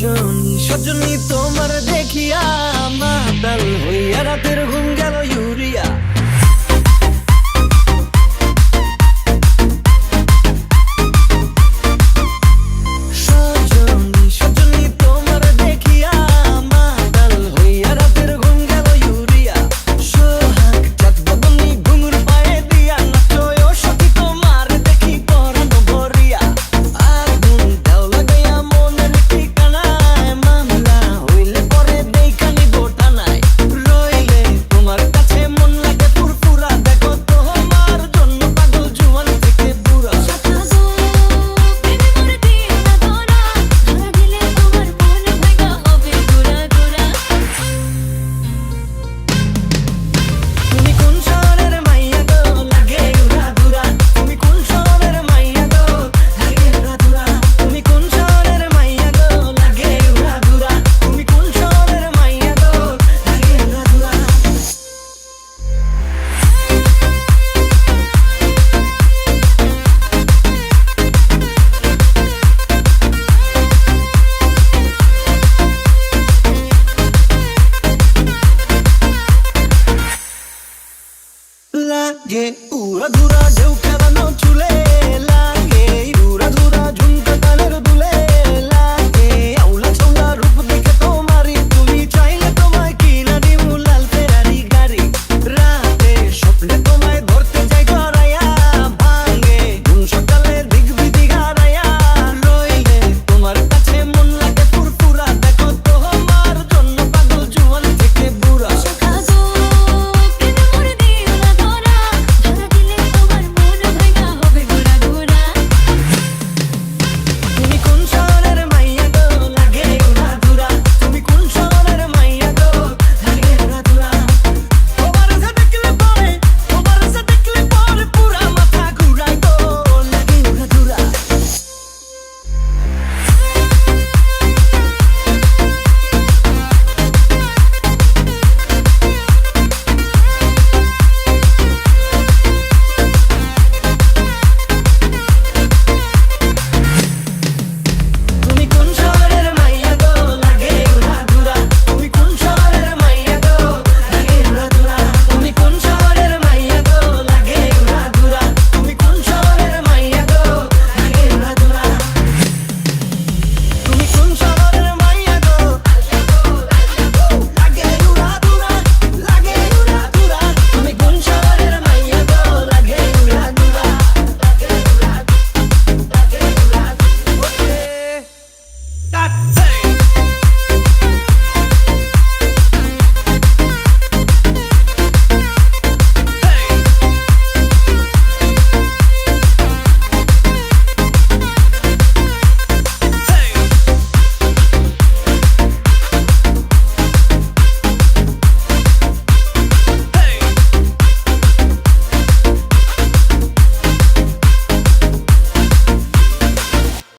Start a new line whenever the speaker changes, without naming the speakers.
সজনী সজনী তোমার দেখিয়া মাতাল হইয়া রাতের ঘুম গেল urea. ninguém. Pura dura, deu.